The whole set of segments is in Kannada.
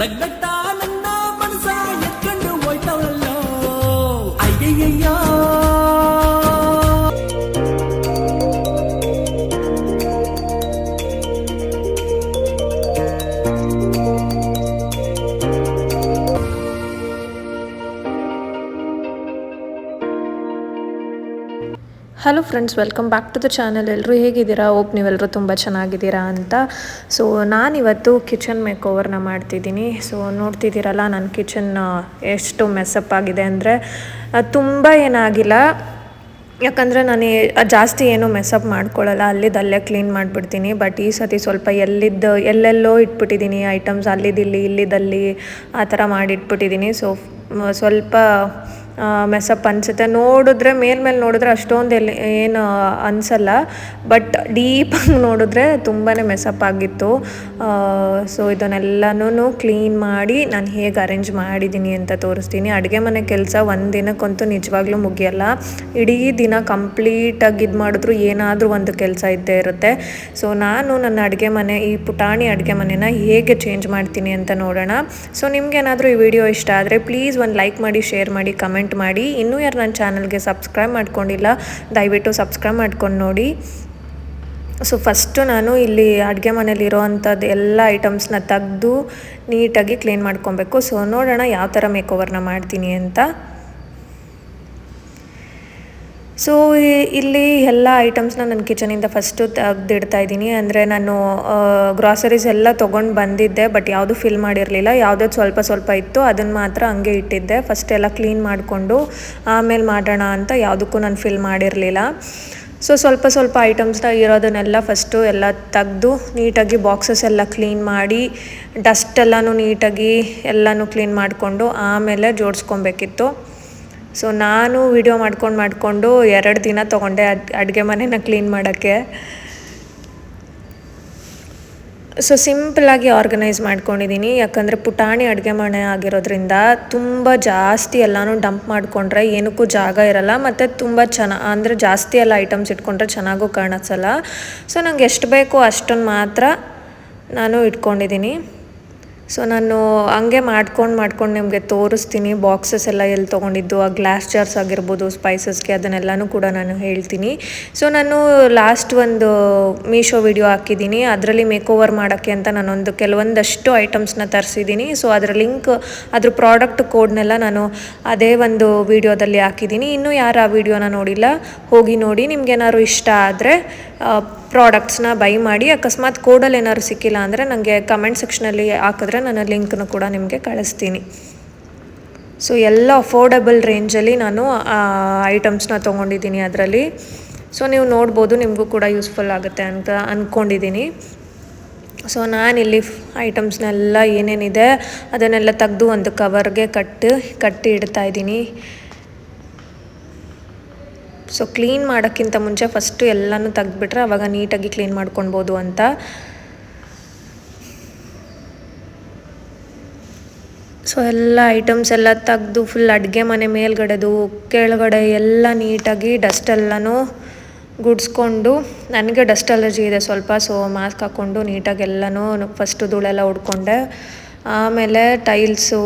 నగ్నగ్తానందా hello friends welcome back to the channel ಎಲ್ಲರೂ ಹೇಗಿದ್ದೀರಾ? ಓಪ್ ನೀವೆಲ್ಲರೂ ತುಂಬ ಚೆನ್ನಾಗಿದ್ದೀರಾ ಅಂತ. ಸೊ ನಾನಿವತ್ತು ಕಿಚನ್ ಮೇಕ್ ಓವರ್ನ ಮಾಡ್ತಿದ್ದೀನಿ. ಸೊ ನೋಡ್ತಿದ್ದೀರಲ್ಲ ನನ್ನ ಕಿಚನ್ ಎಷ್ಟು ಮೆಸ್ಸಪ್ ಆಗಿದೆ ಅಂದರೆ ತುಂಬ ಏನಾಗಿಲ್ಲ. ಯಾಕಂದರೆ ನಾನು ಜಾಸ್ತಿ ಏನು ಮೆಸ್ಸಪ್ ಮಾಡ್ಕೊಳ್ಳಲ್ಲ. ಅಲ್ಲಿದ್ದಲ್ಲೇ ಕ್ಲೀನ್ ಮಾಡಿಬಿಡ್ತೀನಿ. ಬಟ್ ಈ ಸತಿ ಸ್ವಲ್ಪ ಎಲ್ಲಿದ್ದು, ಎಲ್ಲೆಲ್ಲೋ ಇಟ್ಬಿಟ್ಟಿದ್ದೀನಿ. ಐಟಮ್ಸ್ ಅಲ್ಲಿದ್ದಿಲ್ಲಿ ಇಲ್ಲಿದ್ದಲ್ಲಿ ಆ ಥರ ಮಾಡಿಟ್ಬಿಟ್ಟಿದ್ದೀನಿ. ಸೊ ಸ್ವಲ್ಪ ಮೆಸ್ಸಪ್ ಅನಿಸುತ್ತೆ. ನೋಡಿದ್ರೆ ಮೇಲ್ಮೇಲೆ ನೋಡಿದ್ರೆ ಅಷ್ಟೊಂದು ಎಲ್ಲಿ, ಏನು ಅನಿಸಲ್ಲ. ಬಟ್ ಡೀಪಾಗಿ ನೋಡಿದ್ರೆ ತುಂಬಾ ಮೆಸಪ್ ಆಗಿತ್ತು. ಸೊ ಇದನ್ನೆಲ್ಲನೂ ಕ್ಲೀನ್ ಮಾಡಿ ನಾನು ಹೇಗೆ ಅರೇಂಜ್ ಮಾಡಿದ್ದೀನಿ ಅಂತ ತೋರಿಸ್ತೀನಿ. ಅಡುಗೆ ಮನೆ ಕೆಲಸ ಒಂದು ದಿನಕ್ಕಂತೂ ನಿಜವಾಗ್ಲೂ ಮುಗಿಯಲ್ಲ. ಇಡೀ ದಿನ ಕಂಪ್ಲೀಟಾಗಿ ಇದು ಮಾಡಿದ್ರು ಏನಾದರೂ ಒಂದು ಕೆಲಸ ಇದ್ದೇ ಇರುತ್ತೆ. ಸೊ ನಾನು ನನ್ನ ಅಡುಗೆ ಮನೆ, ಈ ಪುಟಾಣಿ ಅಡುಗೆ ಮನೆನ ಹೇಗೆ ಚೇಂಜ್ ಮಾಡ್ತೀನಿ ಅಂತ ನೋಡೋಣ. ಸೊ ನಿಮ್ಗೇನಾದರೂ ಈ ವಿಡಿಯೋ ಇಷ್ಟ ಆದರೆ ಪ್ಲೀಸ್ ಒಂದು ಲೈಕ್ ಮಾಡಿ, ಶೇರ್ ಮಾಡಿ, ಕಮೆಂಟ್ ಮಾಡಿ. ಇನ್ನೂ ಯಾರು ನನ್ನ ಚಾನಲ್ಗೆ ಸಬ್ಸ್ಕ್ರೈಬ್ ಮಾಡ್ಕೊಂಡಿಲ್ಲ, ದಯವಿಟ್ಟು ಸಬ್ಸ್ಕ್ರೈಬ್ ಮಾಡ್ಕೊಂಡು ನೋಡಿ. ಸೊ ಫಸ್ಟು ನಾನು ಇಲ್ಲಿ ಅಡುಗೆ ಮನೇಲಿರೋ ಅಂಥದ್ದು ಎಲ್ಲ ಐಟಮ್ಸ್ನ ತೆಗೆದು ನೀಟಾಗಿ ಕ್ಲೀನ್ ಮಾಡ್ಕೊಬೇಕು. ಸೊ ನೋಡೋಣ ಯಾವ ಥರ ಮೇಕ್ ಓವರ್ನ ಮಾಡ್ತೀನಿ ಅಂತ. ಸೊ ಇಲ್ಲಿ ಎಲ್ಲ ಐಟಮ್ಸ್ನ ನನ್ನ ಕಿಚನಿಂದ ಫಸ್ಟು ತೆಗ್ದಿಡ್ತಾ ಇದ್ದೀನಿ. ಅಂದರೆ ನಾನು ಗ್ರಾಸರೀಸ್ ಎಲ್ಲ ತೊಗೊಂಡು ಬಂದಿದ್ದೆ ಬಟ್ ಯಾವುದು ಫಿಲ್ ಮಾಡಿರಲಿಲ್ಲ. ಯಾವುದೋ ಸ್ವಲ್ಪ ಸ್ವಲ್ಪ ಇತ್ತು ಅದನ್ನು ಮಾತ್ರ ಹಂಗೆ ಇಟ್ಟಿದ್ದೆ. ಫಸ್ಟ್ ಎಲ್ಲ ಕ್ಲೀನ್ ಮಾಡಿಕೊಂಡು, ಆಮೇಲೆ ಮಾಡೋಣ ಅಂತ ಯಾವುದಕ್ಕೂ ನಾನು ಫಿಲ್ ಮಾಡಿರಲಿಲ್ಲ. ಸೊ ಸ್ವಲ್ಪ ಸ್ವಲ್ಪ ಐಟಮ್ಸ್ನ ಇರೋದನ್ನೆಲ್ಲ ಫಸ್ಟು ಎಲ್ಲ ತೆಗೆದು, ನೀಟಾಗಿ ಬಾಕ್ಸಸ್ ಎಲ್ಲ ಕ್ಲೀನ್ ಮಾಡಿ ಡಸ್ಟ್ ಎಲ್ಲನೂ ನೀಟಾಗಿ ಎಲ್ಲನೂ ಕ್ಲೀನ್ ಮಾಡಿಕೊಂಡು, ಆಮೇಲೆ ಜೋಡಿಸ್ಕೊಬೇಕಿತ್ತು. ಸೊ ನಾನು ವಿಡಿಯೋ ಮಾಡ್ಕೊಂಡು ಮಾಡಿಕೊಂಡು ಎರಡು ದಿನ ತೊಗೊಂಡೆ ಅಡ್, ಅಡುಗೆ ಮನೆನ ಕ್ಲೀನ್ ಮಾಡೋಕ್ಕೆ. ಸೊ ಸಿಂಪಲಾಗಿ ಆರ್ಗನೈಸ್ ಮಾಡ್ಕೊಂಡಿದ್ದೀನಿ ಯಾಕಂದರೆ ಪುಟಾಣಿ ಅಡುಗೆ ಮನೆ ಆಗಿರೋದ್ರಿಂದ ತುಂಬ ಜಾಸ್ತಿ ಎಲ್ಲನೂ ಡಂಪ್ ಮಾಡಿಕೊಂಡ್ರೆ ಏನಕ್ಕೂ ಜಾಗ ಇರಲ್ಲ, ಮತ್ತು ತುಂಬ ಚೆನ್ನ, ಅಂದರೆ ಜಾಸ್ತಿ ಎಲ್ಲ ಐಟಮ್ಸ್ ಇಟ್ಕೊಂಡ್ರೆ ಚೆನ್ನಾಗೂ ಕಾಣಿಸಲ್ಲ ಸೊ ನಂಗೆ ಎಷ್ಟು ಬೇಕೋ ಅಷ್ಟನ್ನು ಮಾತ್ರ ನಾನು ಇಟ್ಕೊಂಡಿದ್ದೀನಿ ಸೊ ನಾನು ಹಂಗೆ ಮಾಡ್ಕೊಂಡು ಮಾಡ್ಕೊಂಡು ನಿಮಗೆ ತೋರಿಸ್ತೀನಿ. ಬಾಕ್ಸಸ್ ಎಲ್ಲ ಎಲ್ಲಿ ತೊಗೊಂಡಿದ್ದು, ಆ ಗ್ಲಾಸ್ ಜಾರ್ಸ್ ಆಗಿರ್ಬೋದು ಸ್ಪೈಸಸ್ಗೆ ಅದನ್ನೆಲ್ಲನೂ ಕೂಡ ನಾನು ಹೇಳ್ತೀನಿ. ಸೊ ನಾನು ಲಾಸ್ಟ್ ಒಂದು ಮೀಶೋ ವಿಡಿಯೋ ಹಾಕಿದ್ದೀನಿ. ಅದರಲ್ಲಿ ಮೇಕ್ ಓವರ್ ಮಾಡೋಕ್ಕೆ ಅಂತ ನಾನೊಂದು ಕೆಲವೊಂದಷ್ಟು ಐಟಮ್ಸ್ನ ತರಿಸಿದ್ದೀನಿ. ಸೊ ಅದರ ಲಿಂಕ್ ಅದ್ರ ಪ್ರಾಡಕ್ಟ್ ಕೋಡ್ನೆಲ್ಲ ನಾನು ಅದೇ ಒಂದು ವಿಡಿಯೋದಲ್ಲಿ ಹಾಕಿದ್ದೀನಿ. ಇನ್ನೂ ಯಾರು ಆ ವಿಡಿಯೋನ ನೋಡಿಲ್ಲ, ಹೋಗಿ ನೋಡಿ. ನಿಮ್ಗೇನಾದ್ರು ಇಷ್ಟ ಆದರೆ ಪ್ರಾಡಕ್ಟ್ಸ್ನ ಬೈ ಮಾಡಿ, ಅಕಸ್ಮಾತ್ ಕೋಡಲ್ಲಿ ಏನಾದ್ರು ಸಿಕ್ಕಿಲ್ಲ ಅಂದರೆ ನನಗೆ ಕಮೆಂಟ್ ಸೆಕ್ಷನಲ್ಲಿ ಹಾಕಿದ್ರೆ ನಾನು ಲಿಂಕ್ನ ಕೂಡ ನಿಮಗೆ ಕಳಿಸ್ತೀನಿ. ಸೊ ಎಲ್ಲ ಅಫೋರ್ಡಬಲ್ ರೇಂಜಲ್ಲಿ ನಾನು ಐಟಮ್ಸ್ನ ತೊಗೊಂಡಿದ್ದೀನಿ ಅದರಲ್ಲಿ. ಸೊ ನೀವು ನೋಡ್ಬೋದು ನಿಮಗೂ ಕೂಡ ಯೂಸ್ಫುಲ್ ಆಗುತ್ತೆ ಅಂತ ಅಂದ್ಕೊಂಡಿದ್ದೀನಿ ಸೊ ನಾನಿಲ್ಲಿ ಐಟಮ್ಸ್ನೆಲ್ಲ ಏನೇನಿದೆ, ಅದನ್ನೆಲ್ಲ ತೆಗೆದು ಒಂದು ಕವರ್ಗೆ ಕಟ್ಟು, ಕಟ್ಟಿ ಇಡ್ತಾ ಇದ್ದೀನಿ. ಸೊ ಕ್ಲೀನ್ ಮಾಡೋಕ್ಕಿಂತ ಮುಂಚೆ ಫಸ್ಟು ಎಲ್ಲನೂ ತೆಗೆದ್ಬಿಟ್ರೆ ಅವಾಗ ನೀಟಾಗಿ ಕ್ಲೀನ್ ಮಾಡ್ಕೊಳ್ಬೋದು ಅಂತ. ಸೊ ಎಲ್ಲ ಐಟಮ್ಸ್ ಎಲ್ಲ ತೆಗ್ದು ಫುಲ್ ಅಡುಗೆ ಮನೆ ಮೇಲ್ಗಡೆದು, ಕೆಳಗಡೆ ಎಲ್ಲ ನೀಟಾಗಿ ಡಸ್ಟ್ ಎಲ್ಲನೂ ಗುಡಿಸ್ಕೊಂಡು, ನನಗೆ ಡಸ್ಟ್ ಅಲರ್ಜಿ ಇದೆ ಸ್ವಲ್ಪ ಸೊ ಮಾಸ್ಕ್ ಹಾಕ್ಕೊಂಡು ನೀಟಾಗಿ ಎಲ್ಲನೂ ಫಸ್ಟು ಧೂಳೆಲ್ಲ ಉಡ್ಕೊಂಡೆ. ಆಮೇಲೆ ಟೈಲ್ಸು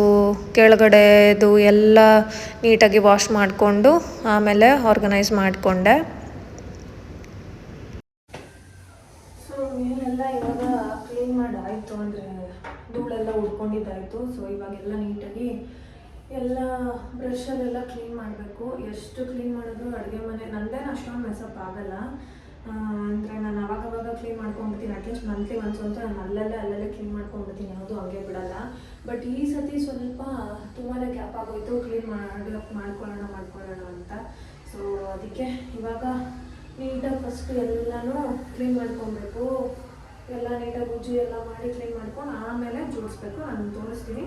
ಕೆಳಗಡೆದು ಎಲ್ಲ ನೀಟಾಗಿ ವಾಶ್ ಮಾಡಿಕೊಂಡು, ಆಮೇಲೆ ಆರ್ಗನೈಸ್ ಮಾಡಿಕೊಂಡೆ ಸೊ ಮೇಲೆಲ್ಲ ಇವಾಗ ಕ್ಲೀನ್ ಮಾಡಿ ಆಯಿತು ಅಂದರೆ ಧೂಳೆಲ್ಲ ಉಡ್ಕೊಂಡಿದ್ದಾಯಿತು ಸೊ ಇವಾಗೆಲ್ಲ ನೀಟಾಗಿ ಎಲ್ಲ ಬ್ರಷಲ್ಲೆಲ್ಲ ಕ್ಲೀನ್ ಮಾಡಬೇಕು. ಎಷ್ಟು ಕ್ಲೀನ್ ಮಾಡಿದ್ರು ಅಡುಗೆ ಮನೆ, ನಂದೇನು ಅಷ್ಟೊಂದು ಮೆಸಪ್ ಆಗಲ್ಲ. ಅಂದರೆ ನಾನು ಅವಾಗ ಅವಾಗ ಕ್ಲೀನ್ ಮಾಡ್ಕೊಂಡ್ಬಿಡ್ತೀನಿ ಅಟ್ಲೀಸ್ಟ್ ಮಂತ್ಲಿ ಒಂದು ಸ್ವಲ್ಪ ನಾನು ಅಲ್ಲಲ್ಲೇ ಅಲ್ಲಲ್ಲೇ ಕ್ಲೀನ್ ಮಾಡ್ಕೊಂಡ್ಬಿಡ್ತೀನಿ, ಯಾವುದು ಹಂಗೆ ಬಿಡಲ್ಲ. ಬಟ್ ಈ ಸತಿ ಸ್ವಲ್ಪ ತುಂಬಾ ಗ್ಯಾಪ್ ಆಗೋಯ್ತು ಕ್ಲೀನ್ ಮಾಡಿ, ಮಾಡ್ಕೊಳ್ಳೋಣ ಮಾಡ್ಕೊಳ್ಳೋಣ ಅಂತ. ಸೊ ಅದಕ್ಕೆ ಇವಾಗ ನೀಟಾಗಿ ಫಸ್ಟ್ ಎಲ್ಲನೂ ಕ್ಲೀನ್ ಮಾಡ್ಕೊಬೇಕು. ಎಲ್ಲ ನೀಟಾಗಿ ಉಜ್ಜಿ ಎಲ್ಲ ಮಾಡಿ ಕ್ಲೀನ್ ಮಾಡ್ಕೊಂಡು ಆಮೇಲೆ ಜೋಡಿಸ್ಬೇಕು. ನಾನು ತೋರಿಸ್ತೀನಿ.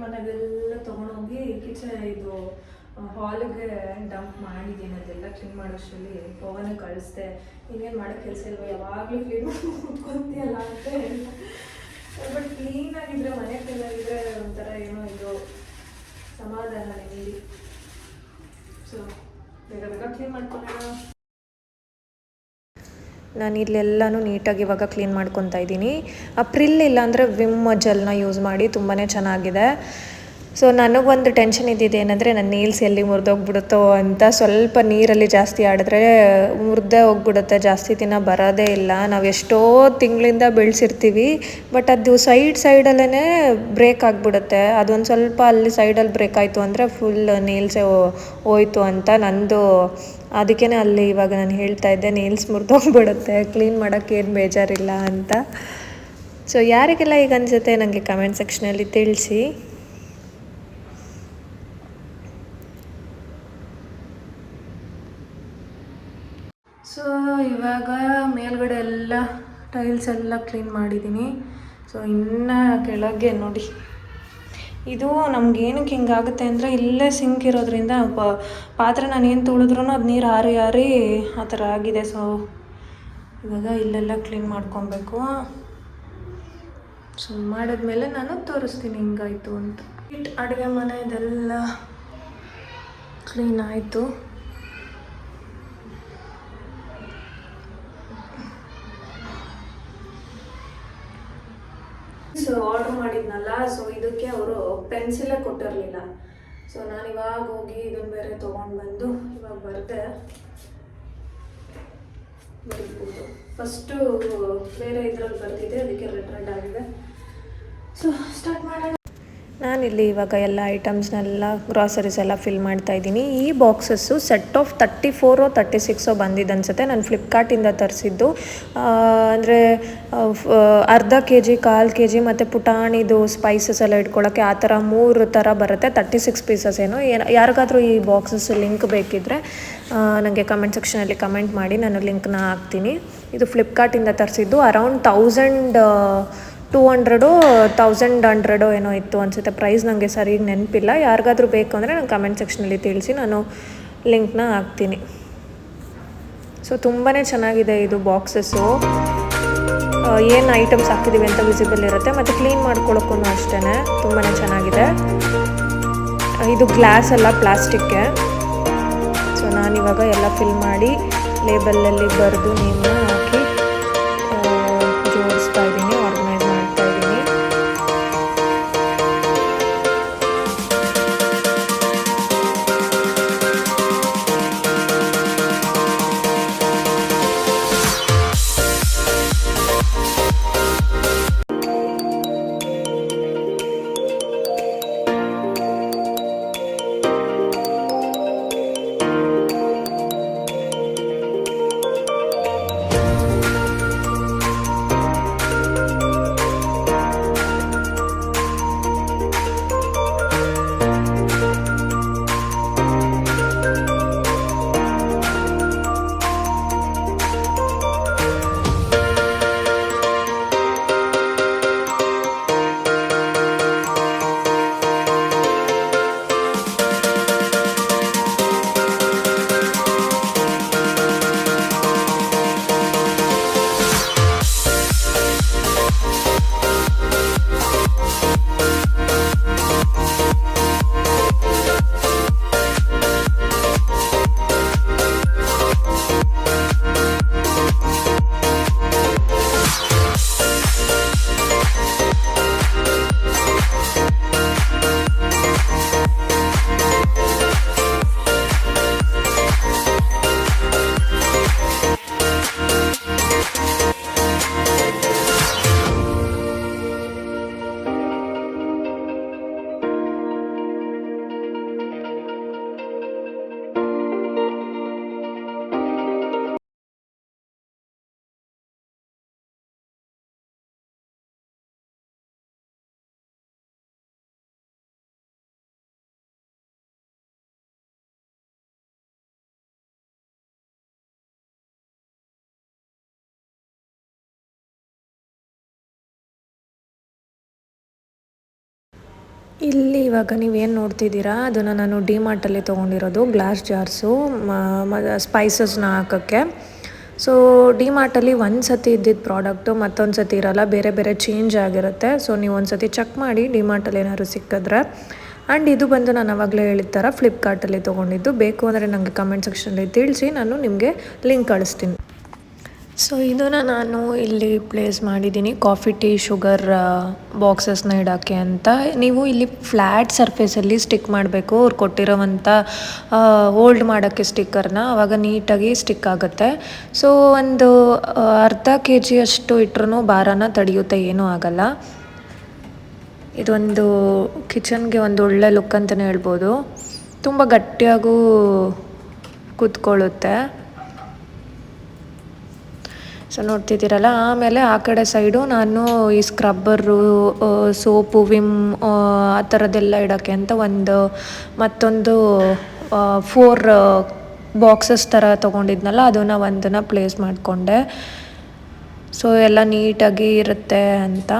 ಮನೆಗೆಲ್ಲ ತೊಗೊಂಡೋಗಿ ಕಿಚನ್ ಇದು ಹಾಲಿಗೆ ಡಂಪ್ ಮಾಡಿದ್ದೀನಿ, ಅದೆಲ್ಲ ಕ್ಲೀನ್ ಮಾಡೋಷ್ಟರಲ್ಲಿ ಪವನ ಕಳಿಸ್ದೆ. ಇನ್ನೇನು ಮಾಡೋ ಕೆಲಸ ಇಲ್ವ? ಯಾವಾಗಲೂ ಕ್ಲೀನ್ ಕುತ್ಕೊಂತೀಯಲ್ಲ ಅಂತ ಬಟ್ ಕ್ಲೀನ್ ಆಗಿದ್ರೆ, ಮನೆ ಕ್ಲೀನ್ ಆಗಿದ್ರೆ ಒಂಥರ ಏನೋ ಇದು ಸಮಾಧಾನ ನೀಡಿ ಸೊ ಬೇಗ ಬೇಗ ಕ್ಲೀನ್ ಮಾಡ್ಕೊಳ್ಳೋಣ. ನಾನು ಇಲ್ಲೆಲ್ಲನೂ ನೀಟಾಗಿ ಇವಾಗ ಕ್ಲೀನ್ ಮಾಡ್ಕೊತಾ ಇದ್ದೀನಿ. ಅಪ್ರಿಲ್ ಇಲ್ಲಾಂದರೆ ವಿಮ್ ಜೆಲ್ನ ಯೂಸ್ ಮಾಡಿ ತುಂಬಾ ಚೆನ್ನಾಗಿದೆ. ಸೊ ನನಗೊಂದು ಟೆನ್ಷನ್ ಇದ್ದಿದ್ದು ಏನಂದರೆ ನನ್ನ ನೀಲ್ಸ್ ಎಲ್ಲಿ ಮುರಿದೋಗ್ಬಿಡುತ್ತೋ ಅಂತ ಸ್ವಲ್ಪ ನೀರಲ್ಲಿ ಜಾಸ್ತಿ ಆಡಿದ್ರೆ ಮುರಿದೇ ಹೋಗ್ಬಿಡುತ್ತೆ. ಜಾಸ್ತಿ ದಿನ ಬರೋದೇ ಇಲ್ಲ. ನಾವು ಎಷ್ಟೋ ತಿಂಗಳಿಂದ ಬೆಳೆಸಿರ್ತೀವಿ ಬಟ್ ಅದು ಸೈಡ್ ಸೈಡಲ್ಲೇ ಬ್ರೇಕ್ ಆಗಿಬಿಡುತ್ತೆ. ಅದೊಂದು ಸ್ವಲ್ಪ ಅಲ್ಲಿ ಸೈಡಲ್ಲಿ ಬ್ರೇಕ್ ಆಯಿತು ಅಂದರೆ ಫುಲ್ ನೀಲ್ಸೇ ಹೋಯ್ತು ಅಂತ ನಂದು ಅದಕ್ಕೇ ಅಲ್ಲಿ ಇವಾಗ ನಾನು ಹೇಳ್ತಾ ಇದ್ದೆ ನೀಲ್ಸ್ ಮುರಿದೋಗ್ಬಿಡುತ್ತೆ. ಕ್ಲೀನ್ ಮಾಡೋಕ್ಕೇನು ಬೇಜಾರಿಲ್ಲ ಅಂತ. ಸೊ ಯಾರಿಗೆಲ್ಲ ಈಗ ಅನಿಸುತ್ತೆ ನನಗೆ ಕಮೆಂಟ್ ಸೆಕ್ಷನಲ್ಲಿ ತಿಳಿಸಿ ಸೊ ಇವಾಗ ಮೇಲ್ಗಡೆ ಎಲ್ಲ ಟೈಲ್ಸ್ ಎಲ್ಲ ಕ್ಲೀನ್ ಮಾಡಿದ್ದೀನಿ ಸೊ ಇನ್ನು ಕೆಳಗೆ ನೋಡಿ. ಇದು ನಮ್ಗೆ ಏನಕ್ಕೆ ಹಿಂಗಾಗುತ್ತೆ ಅಂದರೆ ಇಲ್ಲೇ ಸಿಂಕ್ ಇರೋದ್ರಿಂದ ಪಾತ್ರೆ ನಾನು ಏನು ತೊಳೆದ್ರೂ ಅದು ನೀರು ಆರಿ ಹಾರಿ ಆ ಥರ ಆಗಿದೆ. ಸೊ ಇವಾಗ ಇಲ್ಲೆಲ್ಲ ಕ್ಲೀನ್ ಮಾಡ್ಕೊಬೇಕು. ಸೊ ಮಾಡಿದ್ಮೇಲೆ ನಾನು ತೋರಿಸ್ತೀನಿ ಹಿಂಗಾಯಿತು ಅಂತ. ಇಟ್ ಅಡುಗೆ ಮನೆ ಇದೆಲ್ಲ ಕ್ಲೀನ್ ಆಯಿತು. ಸೊ ಆರ್ಡರ್ ಮಾಡಿದ್ನಲ್ಲ. ಸೊ ಇದಕ್ಕೆ ಅವರು ಪೆನ್ಸಿಲೇ ಕೊಟ್ಟಿರಲಿಲ್ಲ. ಸೊ ನಾನು ಇವಾಗ ಹೋಗಿ ಇದನ್ನು ಬೇರೆ ತೊಗೊಂಡು ಬಂದು ಇವಾಗ ಬರ್ತೆ ಬರೀಬೋದು ಫಸ್ಟು ಬೇರೆ ಇದ್ರಲ್ಲಿ ಬರ್ತಿದ್ದೆ ಅದಕ್ಕೆ ರೆಡ್ ಆಗಿದೆ. ಸೊ ಸ್ಟಾರ್ಟ್ ಮಾಡೋಣ. ನಾನಿಲ್ಲಿ ಇವಾಗ ಎಲ್ಲ ಐಟಮ್ಸ್ನೆಲ್ಲ ಗ್ರಾಸರೀಸ್ ಎಲ್ಲ ಫಿಲ್ ಮಾಡ್ತಾ ಇದ್ದೀನಿ. ಈ ಬಾಕ್ಸಸ್ಸು ಸೆಟ್ ಆಫ್ ತರ್ಟಿ ಫೋರೋ ತರ್ಟಿ ಸಿಕ್ಸೋ ಬಂದಿದ್ದು ಅನ್ಸುತ್ತೆ ನಾನು ಫ್ಲಿಪ್ಕಾರ್ಟಿಂದ ತರಿಸಿದ್ದು. ಅಂದರೆ ಅರ್ಧ ಕೆ ಜಿ ಕಾಲು ಕೆ ಜಿ ಮತ್ತು ಪುಟಾಣಿದು ಸ್ಪೈಸಸ್ ಎಲ್ಲ ಇಟ್ಕೊಳ್ಳೋಕ್ಕೆ ಆ ಥರ ಮೂರು ಥರ ಬರುತ್ತೆ. ತರ್ಟಿ ಸಿಕ್ಸ್ ಪೀಸಸ್ ಏನು, ಯಾರಿಗಾದರೂ ಈ ಬಾಕ್ಸಸ್ ಲಿಂಕ್ ಬೇಕಿದ್ದರೆ ನನಗೆ ಕಮೆಂಟ್ ಸೆಕ್ಷನಲ್ಲಿ ಕಮೆಂಟ್ ಮಾಡಿ, ನಾನು ಲಿಂಕ್ನ ಹಾಕ್ತೀನಿ. ಇದು ಫ್ಲಿಪ್ಕಾರ್ಟಿಂದ ತರಿಸಿದ್ದು. Around thousand two hundred, thousand ಹಂಡ್ರೆಡೋ ಏನೋ ಇತ್ತು ಅನಿಸುತ್ತೆ. ಪ್ರೈಸ್ ನನಗೆ ಸರಿ ನೆನಪಿಲ್ಲ. ಯಾರಿಗಾದ್ರೂ ಬೇಕು ಅಂದರೆ ನಾನು ಕಮೆಂಟ್ ಸೆಕ್ಷನಲ್ಲಿ ತಿಳಿಸಿ ನಾನು ಲಿಂಕ್ನ ಹಾಕ್ತೀನಿ. ಸೊ ತುಂಬಾ ಚೆನ್ನಾಗಿದೆ ಇದು ಬಾಕ್ಸಸ್ಸು ಏನು ಐಟಮ್ಸ್ ಹಾಕಿದ್ದೀವಿ ಅಂತ ವಿಸಿಬಲ್ ಇರುತ್ತೆ. ಮತ್ತು ಕ್ಲೀನ್ ಮಾಡ್ಕೊಳ್ಳೋಕ್ಕೂ ಅಷ್ಟೇ ತುಂಬಾ ಚೆನ್ನಾಗಿದೆ. ಇದು ಗ್ಲಾಸ್ ಅಲ್ಲ ಪ್ಲಾಸ್ಟಿಕ್ಕೆ ಸೊ ನಾನಿವಾಗ ಎಲ್ಲ ಫಿಲ್ ಮಾಡಿ ಲೇಬಲಲ್ಲಿ ಬರೆದು ನೇಮ್ನ ಹಾಕಿ ಇಲ್ಲಿ ಇವಾಗ ನೀವೇನು ನೋಡ್ತಿದ್ದೀರಾ? ಅದನ್ನು ನಾನು ಡಿ ಮಾರ್ಟಲ್ಲಿ ತೊಗೊಂಡಿರೋದು ಗ್ಲಾಸ್ ಜಾರ್ಸು ಸ್ಪೈಸಸ್ನ ಹಾಕೋಕ್ಕೆ. ಸೊ ಡಿ ಮಾರ್ಟಲ್ಲಿ ಒಂದು ಸತಿ ಇದ್ದಿದ್ದ ಪ್ರಾಡಕ್ಟು ಮತ್ತೊಂದು ಸತಿ ಇರೋಲ್ಲ, ಬೇರೆ ಬೇರೆ ಚೇಂಜ್ ಆಗಿರುತ್ತೆ. ಸೊ ನೀವು ಒಂದು ಸತಿ ಚೆಕ್ ಮಾಡಿ ಡಿ ಮಾರ್ಟಲ್ಲಿ ಏನಾದ್ರು ಸಿಕ್ಕಿದ್ರೆ. ಆ್ಯಂಡ್ ಇದು ಬಂದು ನಾನು ಅವಾಗಲೇ ಹೇಳಿದ ಥರ ಫ್ಲಿಪ್ಕಾರ್ಟಲ್ಲಿ ತೊಗೊಂಡಿದ್ದು. ಬೇಕು ಅಂದರೆ ನನಗೆ ಕಮೆಂಟ್ ಸೆಕ್ಷನಲ್ಲಿ ತಿಳಿಸಿ, ನಾನು ನಿಮಗೆ ಲಿಂಕ್ ಕಳಿಸ್ತೀನಿ. ಸೊ ಇದನ್ನು ನಾನು ಇಲ್ಲಿ ಪ್ಲೇಸ್ ಮಾಡಿದ್ದೀನಿ. ಕಾಫಿ ಟೀ ಶುಗರ್ ಬಾಕ್ಸಸ್ನ ಇಡೋಕ್ಕೆ ಅಂತ. ನೀವು ಇಲ್ಲಿ ಫ್ಲ್ಯಾಟ್ ಸರ್ಫೇಸಲ್ಲಿ ಸ್ಟಿಕ್ ಮಾಡಬೇಕು. ಅವ್ರು ಕೊಟ್ಟಿರೋವಂಥ ಹೋಲ್ಡ್ ಮಾಡೋಕ್ಕೆ ಸ್ಟಿಕ್ಕರ್ನ ಆವಾಗ ನೀಟಾಗಿ ಸ್ಟಿಕ್ ಆಗುತ್ತೆ. ಸೊ ಒಂದು ಅರ್ಧ ಕೆ ಜಿಯಷ್ಟು ಇಟ್ರೂ ಭಾರನ ತಡೆಯುತ್ತೆ, ಏನೂ ಆಗಲ್ಲ. ಇದೊಂದು ಕಿಚನ್ಗೆ ಒಂದು ಒಳ್ಳೆ ಲುಕ್ ಅಂತಲೇ ಹೇಳ್ಬೋದು. ತುಂಬ ಗಟ್ಟಿಯಾಗೂ ಕೂತ್ಕೊಳ್ಳುತ್ತೆ. ಸೊ ನೋಡ್ತಿದ್ದೀರಲ್ಲ, ಆಮೇಲೆ ಆ ಕಡೆ ಸೈಡು ನಾನು ಈ ಸ್ಕ್ರಬ್ಬರು ಸೋಪು, ವಿಮ್, ಆ ಥರದ್ದೆಲ್ಲ ಇಡೋಕ್ಕೆ ಅಂತ ಒಂದು ಮತ್ತೊಂದು ಫೋರ್ ಬಾಕ್ಸಸ್ ಥರ ತೊಗೊಂಡಿದ್ನಲ್ಲ, ಅದನ್ನು ಒಂದನ್ನು ಪ್ಲೇಸ್ ಮಾಡಿಕೊಂಡೆ. ಸೊ ಎಲ್ಲ ನೀಟಾಗಿ ಇರುತ್ತೆ ಅಂತ.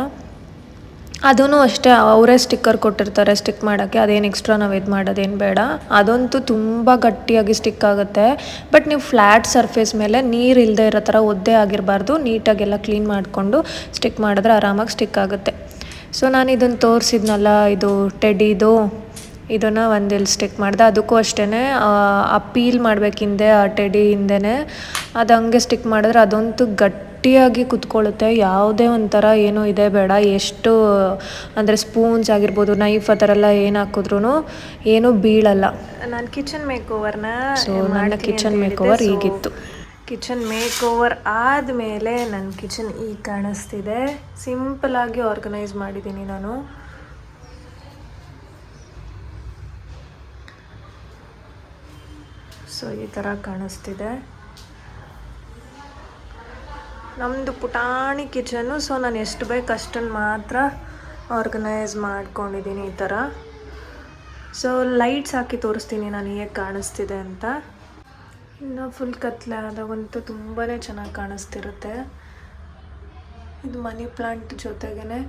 ಅದೂ ಅಷ್ಟೇ, ಅವರೇ ಸ್ಟಿಕ್ಕರ್ ಕೊಟ್ಟಿರ್ತಾರೆ ಸ್ಟಿಕ್ ಮಾಡೋಕ್ಕೆ. ಅದೇನು ಎಕ್ಸ್ಟ್ರಾ ನಾವು ಇದು ಮಾಡೋದೇನು ಬೇಡ. ಅದಂತೂ ತುಂಬ ಗಟ್ಟಿಯಾಗಿ ಸ್ಟಿಕ್ ಆಗುತ್ತೆ. ಬಟ್ ನೀವು ಫ್ಲ್ಯಾಟ್ ಸರ್ಫೇಸ್ ಮೇಲೆ ನೀರು ಇಲ್ಲದೆ ಇರೋ ಥರ ಒದ್ದೆ ಆಗಿರಬಾರ್ದು. ನೀಟಾಗೆಲ್ಲ ಕ್ಲೀನ್ ಮಾಡಿಕೊಂಡು ಸ್ಟಿಕ್ ಮಾಡಿದ್ರೆ ಆರಾಮಾಗಿ ಸ್ಟಿಕ್ ಆಗುತ್ತೆ. ಸೊ ನಾನು ಇದನ್ನು ತೋರಿಸಿದ್ನಲ್ಲ, ಇದು ಟೆಡಿದು ಇದನ್ನು ಒಂದು ಸ್ಟಿಕ್ ಮಾಡಿದೆ. ಅದಕ್ಕೂ ಅಷ್ಟೇ ಆ ಪೀಲ್ ಮಾಡಬೇಕಿಂದೆ, ಆ ಟೆಡಿ ಹಿಂದೆ ಅದು ಹಂಗೆ ಸ್ಟಿಕ್ ಮಾಡಿದ್ರೆ ಅದಂತೂ ಗಟ್ಟಿಯಾಗಿ ಕುತ್ಕೊಳ್ಳುತ್ತೆ. ಯಾವುದೇ ಒಂಥರ ಏನೂ ಇದೆ ಬೇಡ. ಎಷ್ಟು ಅಂದರೆ ಸ್ಪೂನ್ಸ್ ಆಗಿರ್ಬೋದು ನೈಫ್ ಆ ಥರ ಎಲ್ಲ ಏನು ಹಾಕಿದ್ರು ಏನೂ ಬೀಳಲ್ಲ. ನಾನು ಕಿಚನ್ ಮೇಕ್ ಓವರ್ನ ಸೊ ನನ್ನ ಕಿಚನ್ ಮೇಕ್ ಓವರ್ ಹೀಗಿತ್ತು. ಕಿಚನ್ ಮೇಕ್ ಓವರ್ ಆದಮೇಲೆ ನನ್ನ ಕಿಚನ್ ಈಗ ಕಾಣಿಸ್ತಿದೆ. ಸಿಂಪಲಾಗಿ ಆರ್ಗನೈಸ್ ಮಾಡಿದ್ದೀನಿ ನಾನು. ಸೊ ಈ ಥರ ಕಾಣಿಸ್ತಿದೆ. ನಮ್ಮದು ಪುಟಾಣಿ ಕಿಚನು ಸೊ ನಾನು ಎಷ್ಟು ಬೇಕು ಅಷ್ಟನ್ನು ಮಾತ್ರ ಆರ್ಗನೈಸ್ ಮಾಡ್ಕೊಂಡಿದ್ದೀನಿ ಈ ಥರ ಸೊ ಲೈಟ್ಸ್ ಹಾಕಿ ತೋರಿಸ್ತೀನಿ ನಾನು ಹೇಗೆ ಕಾಣಿಸ್ತಿದೆ ಅಂತ. ಇನ್ನು ಫುಲ್ ಕತ್ಲೆ ಆದಾಗಂತೂ ತುಂಬಾ ಚೆನ್ನಾಗಿ ಕಾಣಿಸ್ತಿರುತ್ತೆ. ಇದು ಮನಿ ಪ್ಲಾಂಟ್ ಜೊತೆಗೇ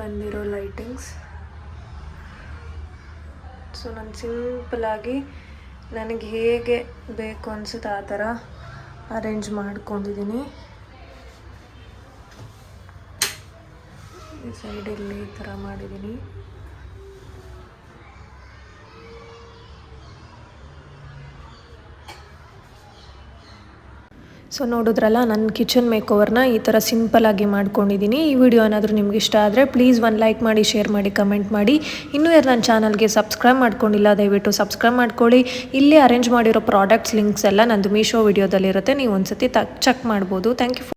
ಬಂದಿರೋ ಲೈಟಿಂಗ್ಸ್ ಸೊ ನಾನು ಸಿಂಪಲಾಗಿ ನನಗೆ ಹೇಗೆ ಬೇಕು ಅನಿಸುತ್ತೆ ಆ ಥರ ಅರೇಂಜ್ ಮಾಡ್ಕೊಂಡಿದ್ದೀನಿ ಸೈಡಲ್ಲಿ ಈ ಥರ ಮಾಡಿದ್ದೀನಿ ಸೊ ನೋಡಿದ್ರಲ್ಲ ನನ್ನ ಕಿಚನ್ ಮೇಕ್ ಓವರ್ನ ಈ ಥರ ಸಿಂಪಲಾಗಿ ಮಾಡ್ಕೊಂಡಿದ್ದೀನಿ ಈ ವಿಡಿಯೋ ಏನಾದರೂ ನಿಮ್ಗೆ ಇಷ್ಟ ಆದರೆ ಪ್ಲೀಸ್ ಒಂದು ಲೈಕ್ ಮಾಡಿ ಶೇರ್ ಮಾಡಿ ಕಮೆಂಟ್ ಮಾಡಿ. ಇನ್ನೂ ಯಾರು ನನ್ನ ಚಾನಲ್ಗೆ ಸಬ್ಸ್ಕ್ರೈಬ್ ಮಾಡ್ಕೊಂಡಿಲ್ಲ, ದಯವಿಟ್ಟು ಸಬ್ಸ್ಕ್ರೈಬ್ ಮಾಡ್ಕೊಳ್ಳಿ. ಇಲ್ಲಿ ಅರೇಂಜ್ ಮಾಡಿರೋ ಪ್ರಾಡಕ್ಟ್ಸ್ ಲಿಂಕ್ಸ್ ಎಲ್ಲ ನಂದು ಮೀಶೋ ವಿಡಿಯೋದಲ್ಲಿರುತ್ತೆ ನೀವು ಒಂದ್ಸತಿ ತ ಚೆಕ್ ಮಾಡ್ಬೋದು. Thank you